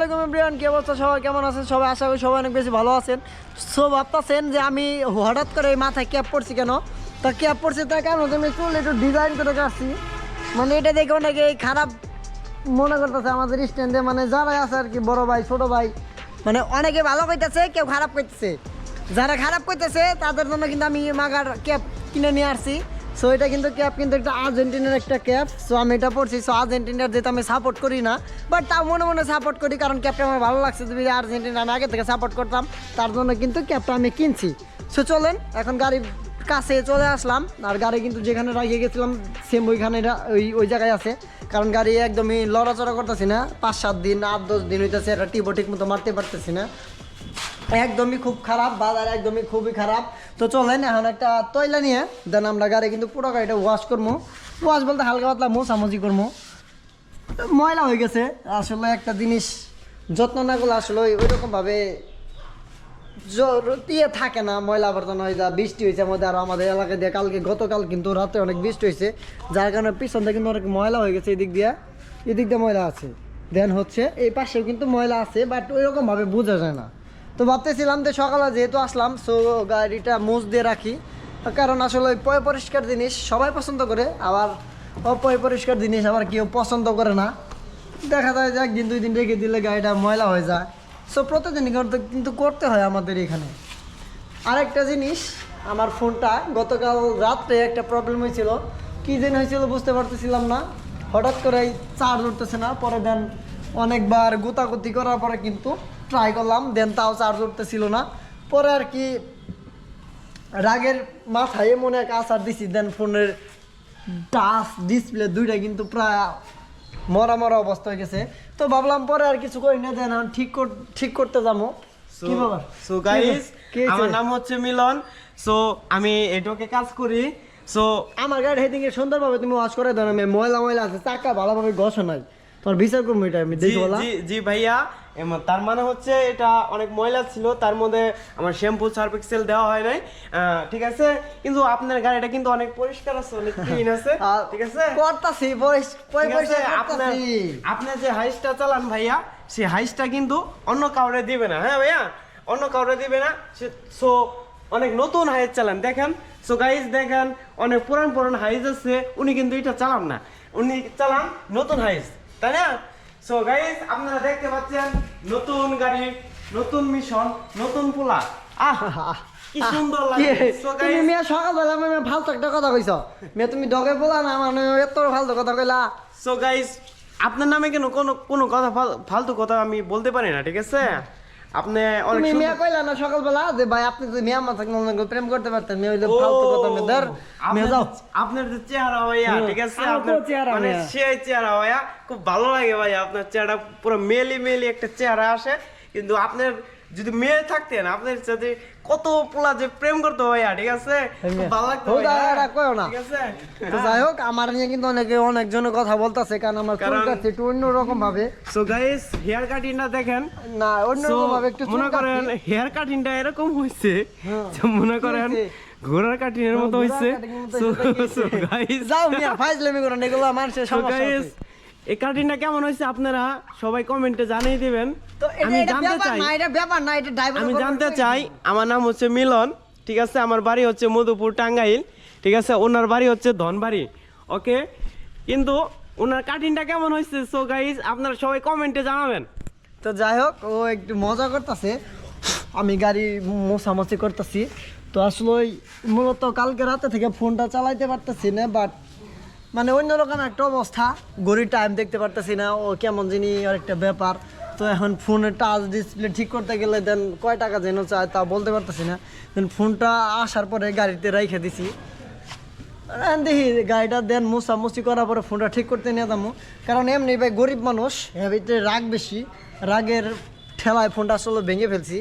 আলাইকুম ইব্রিয়ান কি অবস্থা সবাই? কেমন আছেন? সবাই আশা করি সবাই অনেক বেশি ভালো আছেন। সো ভাবতেছেন যে আমি হঠাৎ করে মাথায় ক্যাপ পড়ছি কেন? তা ক্যাপ পড়ছি তার কারণ হচ্ছে আমি চুল একটু ডিজাইন করে কাটছি মানে এটা দেখে অনেকে খারাপ মনে করতেছে আমাদের স্ট্যান্ডে মানে যারা আছে আর কি, বড় ভাই, ছোট ভাই মানে অনেকে ভালো কইতেছে, কেউ খারাপ করতেছে যারা খারাপ করতেছে তাদের জন্য কিন্তু আমি মাগার ক্যাপ কিনে নিয়ে আসছি। সো এটা কিন্তু ক্যাপ কিন্তু একটা আর্জেন্টিনার একটা ক্যাপ সো আমি এটা পড়ছি। সো আর্জেন্টিনার যেহেতু আমি সাপোর্ট করি না বাট তাও মনে মনে সাপোর্ট করি, কারণ ক্যাপটা আমার ভালো লাগছে। যদি আর্জেন্টিনা আমি আগে থেকে সাপোর্ট করতাম, তার জন্য কিন্তু ক্যাপটা আমি কিনছি। সো চলেন, এখন গাড়ি কাছে চলে আসলাম। আর গাড়ি কিন্তু যেখানে রাখিয়ে গেছিলাম সেম ওইখানে ওই ওই জায়গায় আছে। কারণ গাড়ি একদমই লড়াচড়া করতেছি না। পাঁচ, সাত দিন, আট, দশ দিন হইতেছে, একটা টিপো ঠিক মতো মারতে পারতেছি না। একদমই খুব খারাপ, বাজার একদমই খুবই খারাপ। তো চলেন এখন একটা তৈলা নিয়ে, দেন আমরা গাড়ি কিন্তু পুরো গাড়িটা ওয়াশ করব ওয়াশ বলতে হালকা পাতলা মোছামুছি করব ময়লা হয়ে গেছে। আসলে একটা জিনিস, যত্ন না করলে আসলে ওই ওইরকমভাবে জ- ইয়ে থাকে না ময়লা আবর্জনা হয়ে যা বৃষ্টি হয়েছে আমাদের আর আমাদের এলাকায় দিয়ে। কালকে গতকাল কিন্তু রাতে অনেক বৃষ্টি হয়েছে। যার কারণে পিছন থেকে কিন্তু অনেক ময়লা হয়ে গেছে এদিক দিয়ে। এদিক দিয়ে ময়লা আছে। দেন হচ্ছে এই পাশেও কিন্তু ময়লা আছে বাট ওইরকমভাবে বোঝা যায় না। তো ভাবতেছিলাম যে সকালে যেহেতু আসলাম সো গাড়িটা মুছ দিয়ে রাখি। কারণ আসলে ওই পয় পরিষ্কার জিনিস সবাই পছন্দ করে, আবার অপয় পরিষ্কার জিনিস আবার কেউ পছন্দ করে না। দেখা যায় যে একদিন, দুই দিন রেখে দিলে গাড়িটা ময়লা হয়ে যায়। সো প্রতিদিন কিন্তু করতে হয় আমাদের এখানে। আরেকটা জিনিস, আমার ফোনটা গতকাল রাত্রে একটা প্রবলেম হয়েছিল। কী দিন হয়েছিল বুঝতে পারতেছিলাম না। হঠাৎ করে চার্জ উঠতেছে না, পরে দেন অনেকবার গুতাগুতি করার পরে কিন্তু ট্রাই করলাম দেন তাও চার্জ উঠতেছিল না। পরে আর কি রাগের মাথায় মনে এক আসার দিছি দেন ফোনের টাচ ডিসপ্লে দুইটা কিন্তু প্রায় মরা মরা অবস্থা হয়ে গেছে। তো ভাবলাম পরে আর কিছু করি না দেন ঠিক ঠিক করতে যাব। কি ব্যাপার? সো গাইস আমার নাম হচ্ছে মিলন। সো আমি এটাকে কাজ করি। সো আমার গাড়ি হেদিকে সুন্দরভাবে তুমি ওয়াশ করে দাও না ময়লা ময়লা আছে চাকা ভালোভাবে ঘষো নাই। তোমার বিচার করব এটা আমি দেখি বলা। জি ভাইয়া তার মানে হচ্ছে এটা অনেক ময়লা ছিল তার মধ্যে আমার শ্যাম্পু সার্ফ এক্সেল দেওয়া হয় নাই। ঠিক আছে? কিন্তু আপনার গাড়িটা কিন্তু অনেক পরিষ্কার আছে অনেক ক্লিন আছে ঠিক আছে? করতাছি আপনার করতাছি। আপনি যে হাইসটা চালান ভাইয়া সেই হাইসটা কিন্তু অন্য কাউরে দিবে না হ্যাঁ ভাইয়া? অন্য কাউরে দিবে না সো অনেক নতুন হাইস চালান দেখেন? সো গাইজ দেখেন অনেক পুরান পুরান হাইস আছে উনি কিন্তু এটা চালান না। উনি চালান নতুন হাইস। তাই না? সো গাইজ আপনারা দেখতে পাচ্ছেন নতুন গাড়ি নতুন মিশন নতুন পোলা। কি সুন্দর লাগে। সো তুমি গাইজ মেয়ে সকালবেলা ফালতু একটা কথা কইছো। মেয়ে তুমি ডগে পোলা না মানে এত ফালতু কথা কইলা। সো গাইস আপনার নামে কেন কোনো কোনো কথা ফাল- ফালতু কথা আমি বলতে পারি না ঠিক আছে? আপনি অনেক তুমি মেয়ে কইলা না সকালবেলা যে ভাই আপনি যদি মেয়ে মা থাকলে মনে করেন প্রেম করতে পারতেন মিয়া হইলে ফালতু কথা মেদার ধর মেয়ে যাও। আপনার যে চেহারা ভাইয়া ঠিক আছে? আপনার চেহারা মানে সেই চেহারা ভাইয়া খুব ভালো লাগে ভাইয়া আপনার চেহারা পুরো মেলি মেলি একটা চেহারা আসে। কিন্তু আপনার যদি মেয়ে থাকতেন আপনার সাথে কত পোলা যে প্রেম করতো ভাইয়া ঠিক আছে ভালো লাগতো না। ঠিক আছে তো যাই হোক আমার নিয়ে কিন্তু অনেকে অনেকজনের কথা বলতেছে কারণ আমার চুল কাটছে একটু অন্য রকম ভাবে সো গাইস হেয়ার কাটিংটা দেখেন না অন্য So, রকম ভাবে একটু মনে করেন। হেয়ার কাটিংটা এরকম হয়েছে হ্যাঁ। যে মনে করেন? ঘোড়ার কাটিং এর মতো এর মতো হয়েছে, কি হয়েছে? যাও মিয়া ফাইজলামি করেন এগুলো মানুষের সমস্যা। এই কাটিংটা কেমন হয়েছে আপনারা সবাই কমেন্টে জানিয়ে দিবেন। তো আমি জানতে চাই। আমি জানতে চাই আমার নাম হচ্ছে মিলন ঠিক আছে? আমার বাড়ি হচ্ছে মধুপুর টাঙ্গাইল ঠিক আছে? ওনার বাড়ি হচ্ছে ধনবাড়ি ওকে? কিন্তু ওনার কাটিংটা কেমন হয়েছে? সো গাইস আপনারা সবাই কমেন্টে জানাবেন। তো যাই হোক ও একটু মজা করতেছে। আমি গাড়ি মোছামছি করতেছি। তো আসলে মূলত কালকে রাতে থেকে ফোনটা চালাইতে পারতেছি না বাট মানে অন্যরকম একটা অবস্থা। ঘড়ির টাইম দেখতে পারতেছি না, ও কেমন আর একটা ব্যাপার। তো এখন ফোনের টাচ ডিসপ্লে ঠিক করতে গেলে দেন কয় টাকা যেন চায় তা বলতে পারতেছি না। দেন ফোনটা আসার পরে গাড়িতে রেখে দিছি। দেখি গাড়িটা দেন মুছামুছি করার পরে ফোনটা ঠিক করতে নিয়ে যাব। কারণ এমনি ভাই গরিব মানুষ, এর রাগ বেশি। রাগের ঠেলায় ফোনটা আসলে ভেঙে ফেলছি।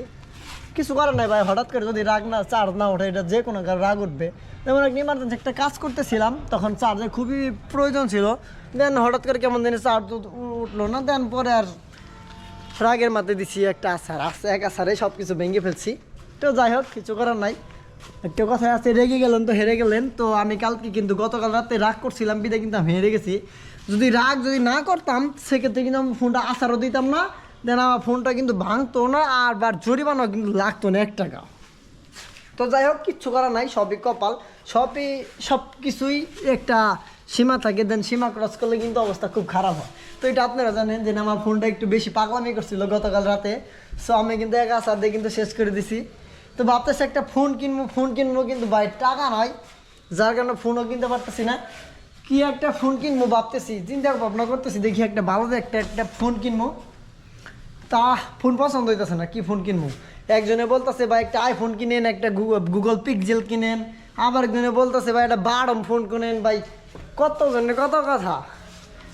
কিছু করার নাই ভাই, হঠাৎ করে যদি রাগ না, চার্জ না ওঠে, এটা যে কোনো রাগ উঠবে। যেমন একটা ইমার্জেন্সি একটা কাজ করতেছিলাম, তখন চার্জের খুবই প্রয়োজন ছিল। দেন হঠাৎ করে কেমন দিনে চার্জ উঠল না দেন পরে আর রাগের মাথায় দিছি একটা আচার আছে এক আচারে সব কিছু ভেঙে ফেলছি। তো যাই হোক, কিছু করার নাই। একটা কথা আছে, রেগে গেলেন তো, হেরে গেলেন। তো আমি কালকে কিন্তু গতকাল রাতে রাগ করছিলাম বিদে কিন্তু আমি হেরে গেছি। যদি রাগ যদি না করতাম, সেক্ষেত্রে কিন্তু আমি ফোনটা আচারও দিতাম না দেন আমার ফোনটা কিন্তু ভাঙতো না আর বার জরিমানা কিন্তু লাগতো না এক টাকা। তো যাই হোক, কিচ্ছু করা নাই, সবই কপাল। সবই সব কিছুই একটা সীমা থাকে, দেন সীমা ক্রস করলে কিন্তু অবস্থা খুব খারাপ হয়। তো এটা আপনারা জানেন যে আমার ফোনটা একটু বেশি পাগলামি করছিল গতকাল রাতে। সো আমি কিন্তু এক দিয়ে কিন্তু শেষ করে দিছি। তো ভাবতেছি একটা ফোন কিনবো ফোন কিনবো কিন্তু ভাই টাকা নয়, যার কারণে ফোনও কিনতে পারতেছি না। কি একটা ফোন কিনবো ভাবতেছি, চিন্তা ভাবনা করতেছি, দেখি একটা ভালো একটা একটা ফোন কিনবো। তা ফোন পছন্দ হইতেছে না, কি ফোন কিনবো? একজনে বলতেছে, ভাই, একটা আইফোন কিনেন, একটা গুগল পিকজেল কিনেন। আবার একজনে বলতেছে, ভাই, একটা বারম ফোন কিনেন। ভাই কত জনে কত কথা?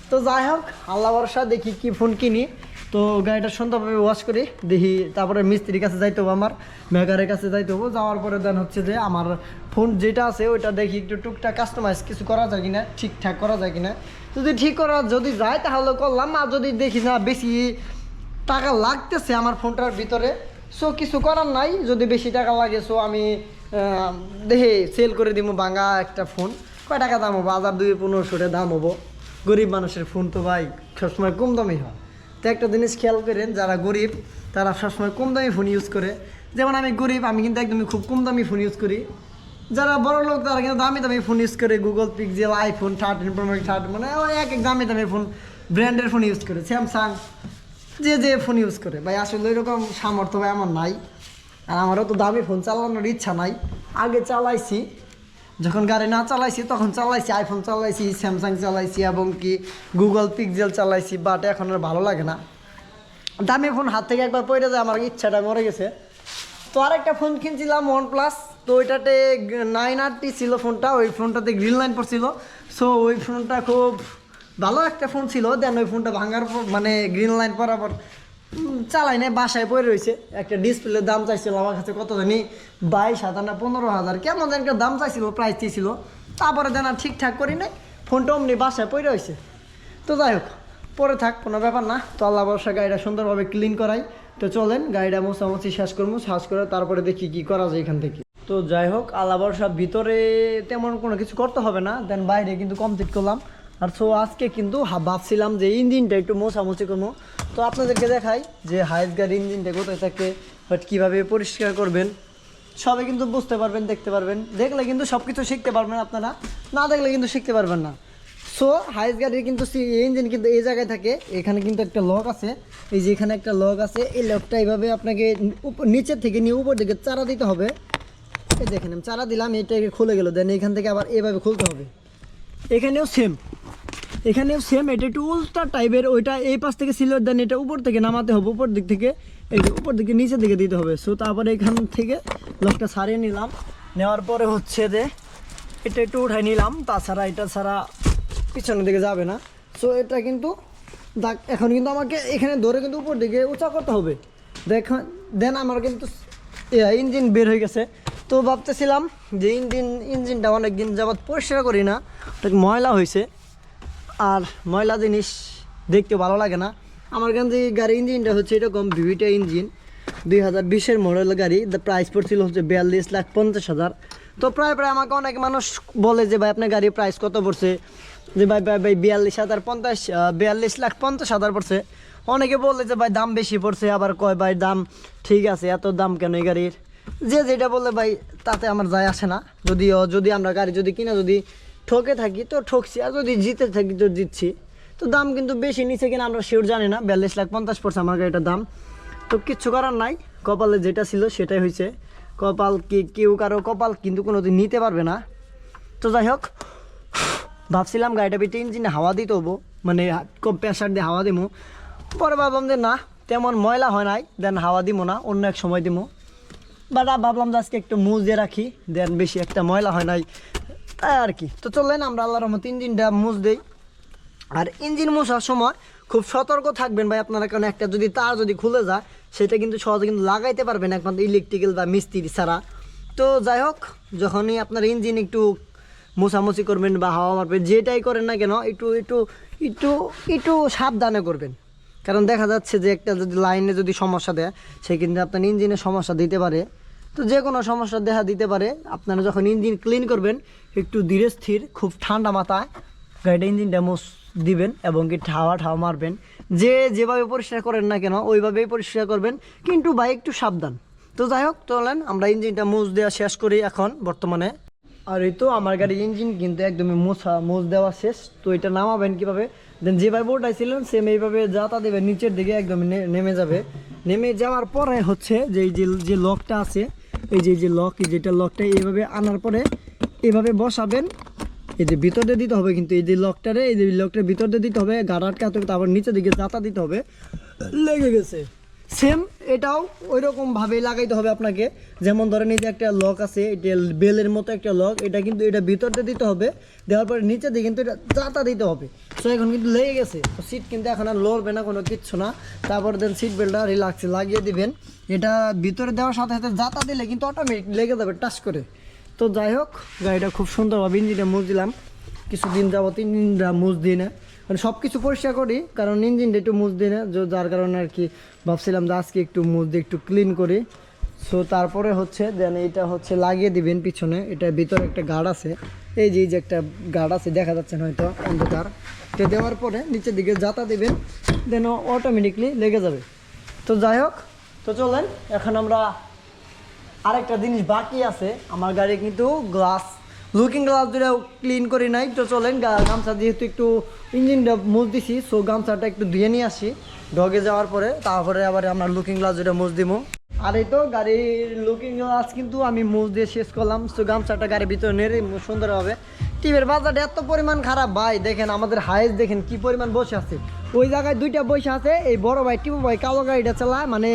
তো যাই হোক, আল্লাহ ভরসা, দেখি কি ফোন কিনি। তো গাড়িটা সুন্দরভাবে ওয়াশ করি, দেখি তারপরে মিস্ত্রির কাছে যাইতে হবে আমার, মেকারের কাছে যাইতে হবে। যাওয়ার পরে দেন হচ্ছে যে আমার ফোন যেটা আছে, ওইটা দেখি একটু টুকটাক কাস্টমাইজ কিছু করা যায় কিনা, ঠিকঠাক করা যায় কিনা। যদি ঠিক করা, যদি যায়, তাহলে করলাম। আর যদি দেখি না, বেশি টাকা লাগতেছে আমার ফোনটার ভিতরে। সো কিছু করার নাই, যদি বেশি টাকা লাগে সো আমি দেখে সেল করে দিব ভাঙা একটা ফোন কয় টাকা দাম হব? হাজার দুই, পনেরোশো টাকা দাম হব। গরিব মানুষের ফোন তো ভাই, সবসময় কম দামি হয়। তো একটা জিনিস খেয়াল করেন, যারা গরিব, তারা সবসময় কম দামি ফোন ইউজ করে। যেমন আমি গরিব, আমি কিন্তু একদমই খুব কম দামি ফোন ইউজ করি। যারা বড় লোক, তারা কিন্তু দামি দামি ফোন ইউজ করে। Google Pixel iPhone thirteen pro max thirteen মানে এক এক দামি দামি ফোন ব্র্যান্ডের ফোন ইউজ করে। স্যামসাং যে যে ফোন ইউজ করে। ভাই, আসলে এরকম সামর্থ্য ভাই আমার নাই। আর আমারও তো দামি ফোন চালানোর ইচ্ছা নাই। আগে চালাইছি। যখন গাড়ি না চালাইছি, তখন চালাইছি। আইফোন চালাইছি স্যামসাং চালাইছি এবং কি গুগল পিক্সেল চালাইছি বাট এখন আর ভালো লাগে না। দামি ফোন হাত থেকে একবার পড়ে যায়, আমার ইচ্ছাটা মরে গেছে। তো আরেকটা ফোন কিনছিলাম ওয়ান প্লাস তো ওইটাতে নাইন আরটি ছিল ফোনটা ওই ফোনটাতে গ্রিন লাইন পড়ছিল। সো ওই ফোনটা খুব ভালো একটা ফোন ছিল দেন ওই ফোনটা ভাঙার মানে গ্রিন লাইন উম, চালাই নাই বাসায় পড়ে রয়েছে। একটা ডিসপ্লের দাম চাইছিল আমার কাছে কত জানি বাইশ হাজার না পনেরো হাজার কেমন যেন একটা দাম চাইছিল প্রাইস চেয়েছিল তারপরে দেন আর ঠিকঠাক করি নাই ফোনটা অমনি বাসায় পড়ে রয়েছে। তো যাই হোক পরে থাক কোনো ব্যাপার না। তো আল্লাহ বর্ষা গাড়িটা সুন্দরভাবে ক্লিন করাই। তো চলেন গাড়িটা মোছামুছি শেষ করব শেষ করে তারপরে দেখি কি করা যায় এখান থেকে। তো যাই হোক আল্লাহ বর্ষা ভিতরে তেমন কোনো কিছু করতে হবে না। দেন বাইরে কিন্তু কমপ্লিট করলাম। আর সো আজকে কিন্তু ভাবছিলাম যে ইঞ্জিনটা একটু মোছামুছি করব। তো আপনাদেরকে দেখাই যে হাইস গাড়ির ইঞ্জিনটা কোথায় থাকে বাট কীভাবে পরিষ্কার করবেন সবাই কিন্তু বুঝতে পারবেন, দেখতে পারবেন। দেখলে কিন্তু সব কিছু শিখতে পারবেন আপনারা, না দেখলে কিন্তু শিখতে পারবেন না। সো হাইস গাড়ির কিন্তু ইঞ্জিন কিন্তু এই জায়গায় থাকে, এখানে কিন্তু একটা লক আছে। এই যে এখানে একটা লক আছে, এই লকটা এইভাবে আপনাকে নিচের থেকে নিয়ে উপর দিকে চারা দিতে হবে। এই দেখেন চারা দিলাম, এটাকে খুলে গেল, দেন এখান থেকে আবার এভাবে খুলতে হবে। এখানেও সেম এখানেও সেম এটা একটু উল্টা টাইপের ওইটা এই পাশ থেকে ছিল দেন, এটা উপর থেকে নামাতে হবে, উপর দিক থেকে, এই যে উপর দিকে নিচের দিকে দিতে হবে। সো তারপরে এখান থেকে লকটা সারিয়ে নিলাম। নেওয়ার পরে হচ্ছে যে এটা একটু উঠাই নিলাম, তাছাড়া এটা ছাড়া পিছনের দিকে যাবে না। সো এটা কিন্তু দাগ এখন কিন্তু আমাকে এখানে ধরে কিন্তু উপর দিকে উঁচা করতে হবে। দেখেন দেন আমার কিন্তু ইঞ্জিন বের হয়ে গেছে। তো ভাবতেছিলাম যে ইঞ্জিন ইঞ্জিনটা অনেক দিন যাবৎ পরিষ্কার করি না ময়লা হয়েছে। আর ময়লা জিনিস দেখতে ভালো লাগে না। আমার কাছে গাড়ির ইঞ্জিনটা হচ্ছে এরকম ভিভিটা ইঞ্জিন। দুই হাজার বিশের মডেল গাড়ি দ্য প্রাইস পড়ছিল হচ্ছে বিয়াল্লিশ লাখ পঞ্চাশ হাজার। তো প্রায় প্রায় আমাকে অনেক মানুষ বলে যে, ভাই, আপনার গাড়ির প্রাইস কত পড়ছে? যে, ভাই ভাই ভাই, বিয়াল্লিশ হাজার পঞ্চাশ বিয়াল্লিশ লাখ পঞ্চাশ হাজার পড়ছে। অনেকে বলে যে, ভাই, দাম বেশি পড়ছে। আবার কয়, ভাই, দাম ঠিক আছে, এত দাম কেন এই গাড়ির? যে, যেটা বলে ভাই, তাতে আমার যায় আসে না। যদিও, যদি আমরা গাড়ি যদি কিনা, যদি ঠকে থাকি, তো ঠকছি। আর যদি জিতে থাকি, তো জিতছি। তো দাম কিন্তু বেশি, নিচে কিনা আমরা শিওর জানি না। বিয়াল্লিশ লাখ পঞ্চাশ পড়ছে আমার গাড়িটার দাম। তো কিচ্ছু করার নাই। কপালে যেটা ছিল সেটাই হয়েছে। কপাল কি কেউ কারও কপাল কিন্তু কোনো দিন নিতে পারবে না। তো যাই হোক, ভাবছিলাম গাড়িটা পিঠে ইঞ্জিনে হাওয়া দিতে হব। মানে প্রেশার দিয়ে হাওয়া দিমু। পরে ভাবলাম যে না, তেমন ময়লা হয় নাই দেন হাওয়া দিমো না, অন্য এক সময় দিমু। বাট ভাবলাম যে আজকে একটু মুজ দিয়ে রাখি দেন বেশি একটা ময়লা হয় নাই। তাই আর কি। তো চললেন আমরা আল্লাহর রহমত ইঞ্জিনটা মুজ দেই। আর ইঞ্জিন মোছার সময় খুব সতর্ক থাকবেন ভাই আপনারা, কারণ একটা যদি তার যদি খুলে যায়, সেটা কিন্তু সহজে কিন্তু লাগাইতে পারবেন একমাত্র ইলেকট্রিক্যাল বা মিস্ত্রি ছাড়া। তো যাই হোক, যখনই আপনার ইঞ্জিন একটু মোছামুছি করবেন বা হাওয়া মারবেন, যেটাই করেন না কেন, একটু একটু একটু একটু সাবধানে করবেন। কারণ দেখা যাচ্ছে যে একটা যদি লাইনে যদি সমস্যা দেয়, সে কিন্তু আপনার ইঞ্জিনে সমস্যা দিতে পারে। তো যে কোনো সমস্যা দেখা দিতে পারে। আপনারা যখন ইঞ্জিন ক্লিন করবেন, একটু ধীরে স্থির, খুব ঠান্ডা মাথায় গাড়িটা ইঞ্জিনটা মুছ দিবেন এবং কি ঠাওয়া ঠাওয়া মারবেন। যে যেভাবে পরিষ্কার করেন না কেন, ওইভাবেই পরিষ্কার করবেন, কিন্তু ভাই একটু সাবধান। তো যাই হোক, চলেন, আমরা ইঞ্জিনটা মুজ দেওয়া শেষ করি এখন, বর্তমানে। আর এই তো আমার গাড়ির ইঞ্জিন কিন্তু একদমই মোছা মোজ দেওয়া শেষ। তো এটা নামাবেন কীভাবে? দেন যেভাবে ওটাইছিলেন সেম এইভাবে যাতা দেবে নিচের দিকে একদম নেমে যাবে। নেমে যাওয়ার পরে হচ্ছে যে যে যে লকটা আছে এই যে যে লক যেটা লকটা এইভাবে আনার পরে এভাবে বসাবেন। এই যে ভিতরে দিতে হবে কিন্তু, এই যে লকটারে এই যে লকটার ভিতরে দিতে হবে, গাড়ার আটকাতে হবে তারপর নিচের দিকে জাতা দিতে হবে। লেগে গেছে। সেম এটাও ওই রকম ভাবেই লাগাইতে হবে আপনাকে। যেমন ধরেন এই যে একটা লক আছে, এটা বেলের মতো একটা লক এটা কিন্তু এটা ভিতরতে দিতে হবে। দেওয়ার পরে নিচে দিয়ে কিন্তু এটা যাতা দিতে হবে। তো এখন কিন্তু লেগে গেছে। সিট কিন্তু এখন আর লড়বে না, কোনো কিচ্ছু না। তারপর দেন সিট বেল্টটা রিল্যাক্সে লাগিয়ে দিবেন। এটা ভিতরে দেওয়ার সাথে সাথে যাতা দিলে কিন্তু অটোমেটিক লেগে যাবে টাচ করে। তো যাই হোক, গাড়িটা খুব সুন্দরভাবে ইঞ্জিনটা মুজ দিলাম। কিছুদিন যাবত ইঞ্জিনটা মুজ দিই না। মানে সব কিছু পরিষ্কার করি, কারণ ইঞ্জিনটা একটু মুজ দিই না যার কারণে আর কি ভাবছিলাম যে আজকে একটু মুজ দিয়ে একটু ক্লিন করি। সো তারপরে হচ্ছে দেন এটা হচ্ছে লাগিয়ে দিবেন পিছনে এটা ভিতরে একটা গার্ড আছে। এই যে যে একটা গার্ড আছে, দেখা যাচ্ছে না হয়তো, অন্ধকার। এটা দেওয়ার পরে নিচের দিকে যাতা দিবেন দেন অটোমেটিকলি লেগে যাবে। তো যাই হোক, তো চলেন, এখন আমরা আরেকটা জিনিস বাকি আছে। আমার গাড়ি কিন্তু গ্লাস লুকিং গ্লাস দুটো ক্লিন করি নাই। তো চলেন গামছা যেহেতু একটু ইঞ্জিনটা মুজ দিছি সো গামছাটা একটু ধুয়ে নিয়ে আসি। ডগে যাওয়ার পরে, তারপরে আবার আমরা লুকিং গ্লাস দুটো মুজ দিব আর এই তো গাড়ির লুকিং গ্লাস কিন্তু আমি মুজ দিয়ে শেষ করলাম। সো গামছাটা গাড়ির ভিতরে নেড়ে সুন্দর হবে। টিমের বাজারটা এত পরিমাণ খারাপ, ভাই, দেখেন আমাদের হাইস দেখেন কি পরিমাণ বসে আছে। ওই জায়গায় দুইটা বসে আছে, এই বড় ভাই, টিপু ভাই কালো গাড়িটা চালায় মানে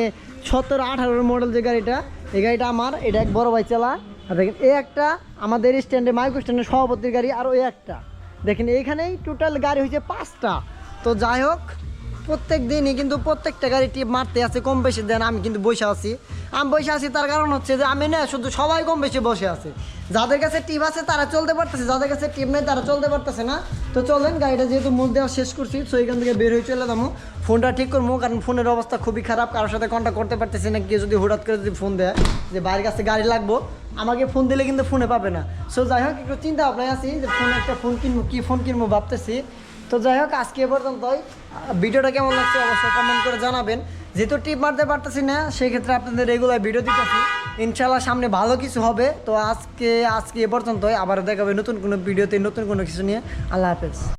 সতেরো আঠারোর মডেল যে গাড়িটা, এই গাড়িটা আমার, এটা এক বড় ভাই চালায়। আর দেখেন এই একটা আমাদের স্ট্যান্ডে, মাইক্রো স্ট্যান্ডের সভাপতির গাড়ি, আর ওই একটা। দেখেন, এইখানেই টোটাল গাড়ি হয়েছে পাঁচটা। তো যাই হোক প্রত্যেক দিনই কিন্তু প্রত্যেকটা গাড়ি টিপ মারতে আছে কম বেশি দেন, আমি কিন্তু বসে আছি। আমি বসে আছি তার কারণ হচ্ছে যে আমি না শুধু সবাই কম বেশি বসে আছে। যাদের কাছে টিপ আছে তারা চলতে পারতেছে, যাদের কাছে টিপ নেই তারা চলতে পারতেছে না। তো চলেন, গাড়িটা যেহেতু মুখ দেওয়া শেষ করছি, তো এখান থেকে বের হয়ে চলে যাব। ফোনটা ঠিক করব, কারণ ফোনের অবস্থা খুবই খারাপ, কারোর সাথে কন্ট্যাক্ট করতে পারতেছি না, কেউ যদি হঠাৎ করে যদি ফোন দেয় যে বাইরের কাছে গাড়ি লাগবো। আমাকে ফোন দিলে কিন্তু ফোনে পাবে না। সো যাই হোক, একটু চিন্তা ভাবনায় আছি যে ফোন একটা ফোন কিনবো, কী ফোন কিনবো ভাবতেছি। তো যাই হোক, আজকে এ পর্যন্তই। ভিডিওটা কেমন লাগছে অবশ্যই কমেন্ট করে জানাবেন। যেহেতু টিপ মারতে পারতেছি না, সেক্ষেত্রে আপনাদের রেগুলার ভিডিও দিতেছি। ইনশাল্লাহ সামনে ভালো কিছু হবে। তো আজকে আজকে এ পর্যন্তই। আবার দেখাবে নতুন কোনো ভিডিওতে নতুন কোনো কিছু নিয়ে। আল্লাহ হাফেজ।